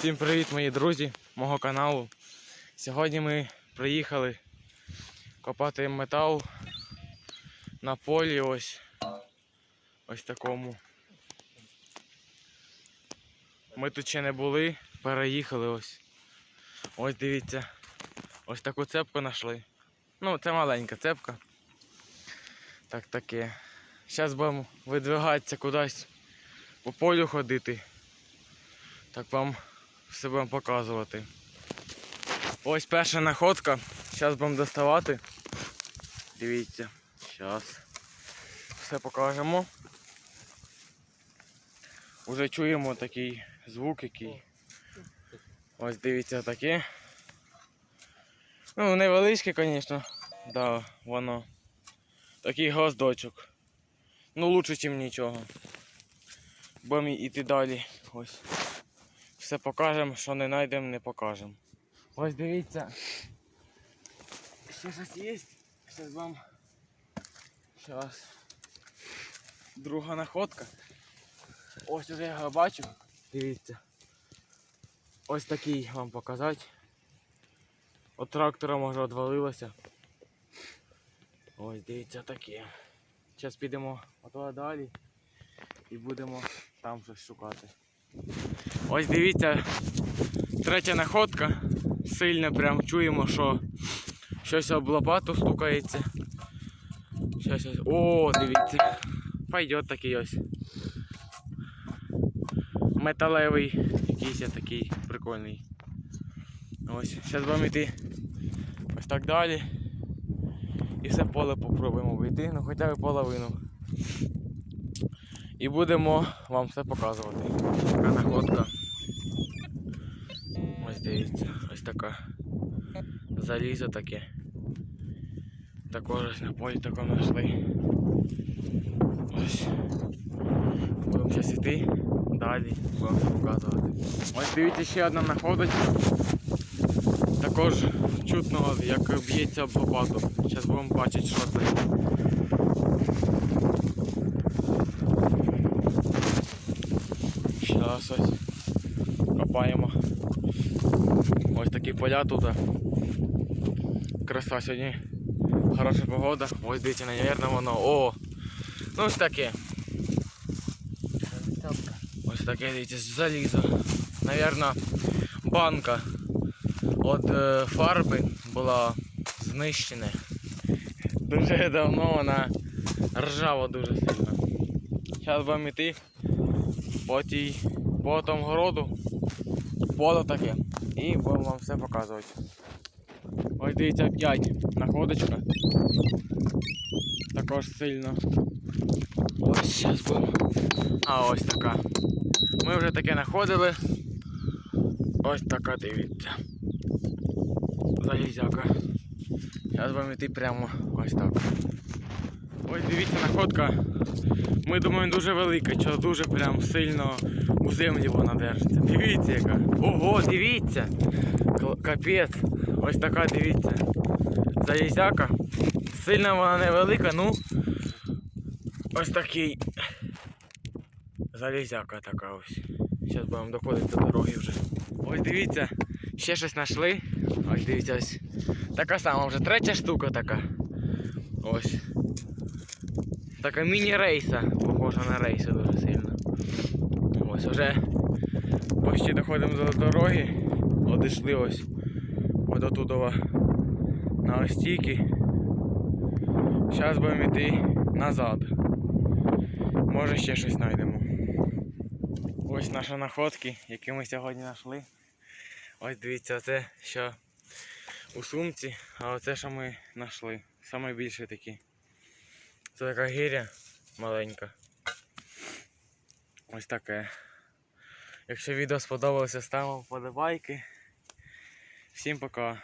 Всім привіт, мої друзі мого каналу. Сьогодні ми приїхали копати метал на полі ось ось такому. Ми тут ще не були, переїхали ось. Ось дивіться. Ось таку цепку знайшли. Ну, це маленька цепка. Так таке. Зараз будемо видвигатися кудись по полю ходити. Так вам все будемо показувати. Ось перша находка. Зараз будемо доставати. Дивіться. Зараз. Все покажемо. Уже чуємо такий звук, який. Ось дивіться таке. Ну, невеличке, звісно. Да, воно. Такий гвоздочок. Ну, лучше, ніж нічого. Будемо йти далі. Ось. Все покажемо, що не знайдемо, не покажемо. Ось дивіться. Ще щось є. Зараз вам. Зараз. Друга находка. Ось уже я його бачу. Дивіться. Ось такий вам показати. От трактора може відвалилося. Ось дивіться таке. Зараз підемо ото далі і будемо там щось шукати. Ось дивіться, третя находка. Сильно прям чуємо, що щось об лопату стукається. Щось ось. О, дивіться. Пойдет такий ось. Металевий, якийсь такий прикольний. Ось, зараз будемо йти ось так далі. І все поле попробуємо вийти, ну хоча б половину. І будемо вам все показувати. Така находка. Ось дивіться, ось така. Залізо таке. Також ось на полі такому знайшли. Ось. Будемо зараз йти далі, будемо все показувати. Ось дивіться ще одна находочка. Також чутно, як б'ється об лопату. Зараз будемо бачити, що це. Зараз ось копаємо. Ось такі поля тут. Краса сьогодні. Хороша погода. Ось дивіться, навірно, воно. О! Ну ось таке. Ось таке, дивіться, залізо. Навірно, банка від е, фарби була знищена. Дуже давно вона ржава дуже сильно. Зараз будемо йти по тій, по тому городу, поле таке. І будемо вам все показувати. Ось дивіться 5 находочка. Також сильно. Ось зараз будемо. А ось така. Ми вже таке знаходили. Ось така дивіться. Залізяка. Зараз будемо йти прямо ось так. Ось дивіться находка. Ми думаємо дуже велика, що дуже прям сильно у землі вона держиться. Дивіться яка. Ого, дивіться! Капець. Ось така дивіться. Залізяка. Сильно вона невелика, ну ось такий. Залізяка така ось. Зараз будемо доходити до дороги вже. Ось дивіться, ще щось знайшли. Ось дивіться ось. Така сама вже третя штука така. Ось. Така міні-рейса, похожа на рейси дуже сильно. Ось вже почти доходимо до дороги. Одійшли ось от отудова на остійки. Зараз будемо йти назад. Може ще щось знайдемо. Ось наші находки, які ми сьогодні знайшли. Ось дивіться, це що у сумці, а оце що ми знайшли. Саме такі. Це така гиря маленька. Ось таке. Якщо відео сподобалося, ставимо вподобайки. Всім пока.